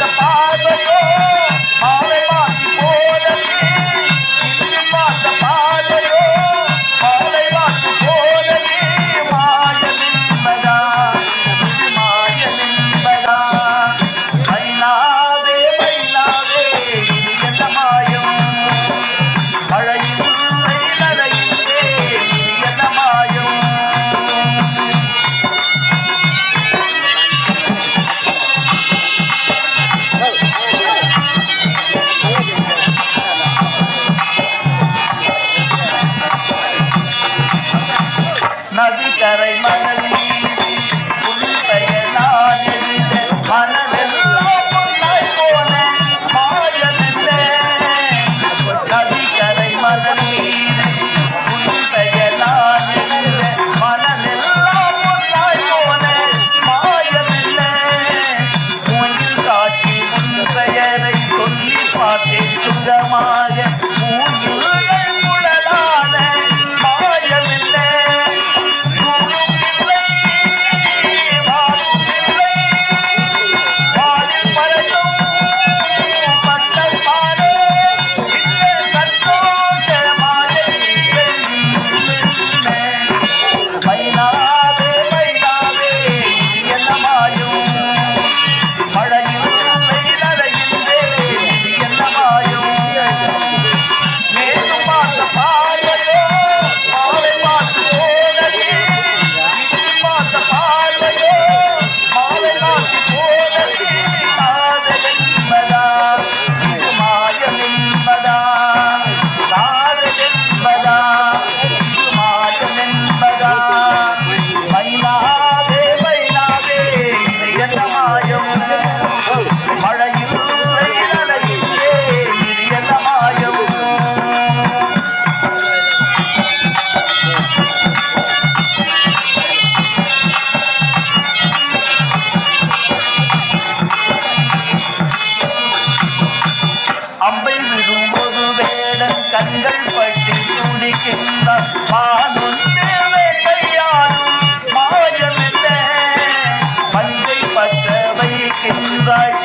the கரை மணல் நீதி புல்பயனால் எழுந்த மனதெல்லாம் பொன்னாய் போன மாயமெல்ல நதிக்கரை மணல் நீதி புல்பயனால் எழுந்த மனதெல்லாம் பொன்னாய் போன மாயமெல்ல கோயில் காட்சி முன் பெயரை சொல்லி சுகமாக. যায়